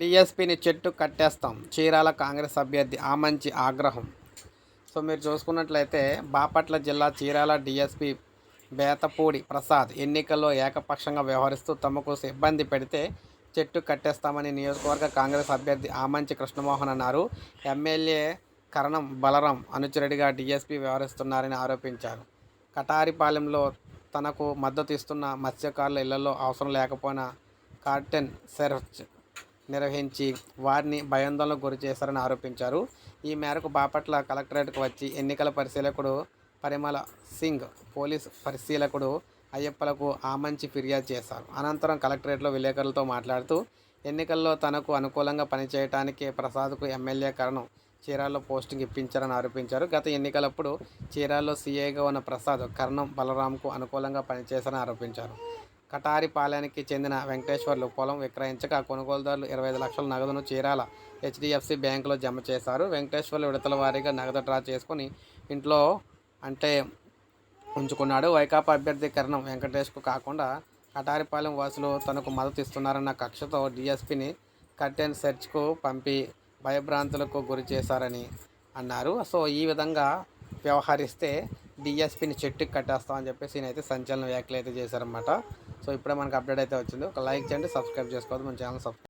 డిఎస్పిని చెట్టు కట్టేస్తాం. చీరాల కాంగ్రెస్ అభ్యర్థి ఆమంచి ఆగ్రహం. సో మీరు చూసుకున్నట్లయితే బాపట్ల జిల్లా చీరాల డిఎస్పి బేతపూడి ప్రసాద్ ఎన్నికల్లో ఏకపక్షంగా వ్యవహరిస్తూ తమకు ఇబ్బంది పెడితే చెట్టు కట్టేస్తామని నియోజకవర్గ కాంగ్రెస్ అభ్యర్థి ఆమంచి కృష్ణమోహన్ అన్నారు. ఎమ్మెల్యే కరణం బలరాం అనుచరుడిగా డిఎస్పి వ్యవహరిస్తున్నారని ఆరోపించారు. కటారిపాలెంలో తనకు మద్దతు ఇస్తున్న మత్స్యకారుల ఇళ్ళలో అవసరం లేకపోయినా కార్టెన్ సెర్చ్ నిర్వహించి వారిని భయాందోళనకు గురి చేశారని ఆరోపించారు. ఈ మేరకు బాపట్ల కలెక్టరేట్కు వచ్చి ఎన్నికల పరిశీలకుడు పరిమళ సింగ్ పోలీస్ పరిశీలకుడు అయ్యప్పలకు ఆమంచి ఫిర్యాదు చేశారు. అనంతరం కలెక్టరేట్లో విలేకరులతో మాట్లాడుతూ ఎన్నికల్లో తనకు అనుకూలంగా పనిచేయడానికి ప్రసాద్కు ఎమ్మెల్యే కరణం చీరాల్లో పోస్టింగ్ ఇప్పించారని ఆరోపించారు. గత ఎన్నికలప్పుడు చీరాల్లో సీఏగా ఉన్న ప్రసాద్ కర్ణం బలరాంకు అనుకూలంగా పనిచేశారని ఆరోపించారు. కటారిపాలెనికి చెందిన వెంకటేశ్వర్లు పొలం విక్రయించగా కొనుగోలుదారులు ఇరవై ఐదు లక్షల నగదును చీరాల హెచ్డిఎఫ్సి బ్యాంకులో జమ చేశారు. వెంకటేశ్వర్లు విడతల వారీగా నగదు డ్రా చేసుకుని ఇంట్లో అంటే ఉంచుకున్నాడు. వైకాపా అభ్యర్థి కరణం వెంకటేష్కు కాకుండా కటారిపాలెం వాసులు తనకు మద్దతు ఇస్తున్నారన్న కక్షతో డిఎస్పిని కర్టెన్ సెర్చ్కు పంపి భయభ్రాంతులకు గురి చేశారని అన్నారు. సో ఈ విధంగా వ్యవహరిస్తే డిఎస్పిని చెట్టుకి కట్టేస్తామని చెప్పేసి నేనైతే సంచలన వ్యాఖ్యలు అయితే చేశారనమాట సో ఇప్పుడే మనకు అప్డేట్ అయితే వచ్చింది. ఒక లైక్ చేయండి సబ్స్క్రైబ్ చేసుకోవద్దు. మన ఛానల్ సబ్స్క్రైబ్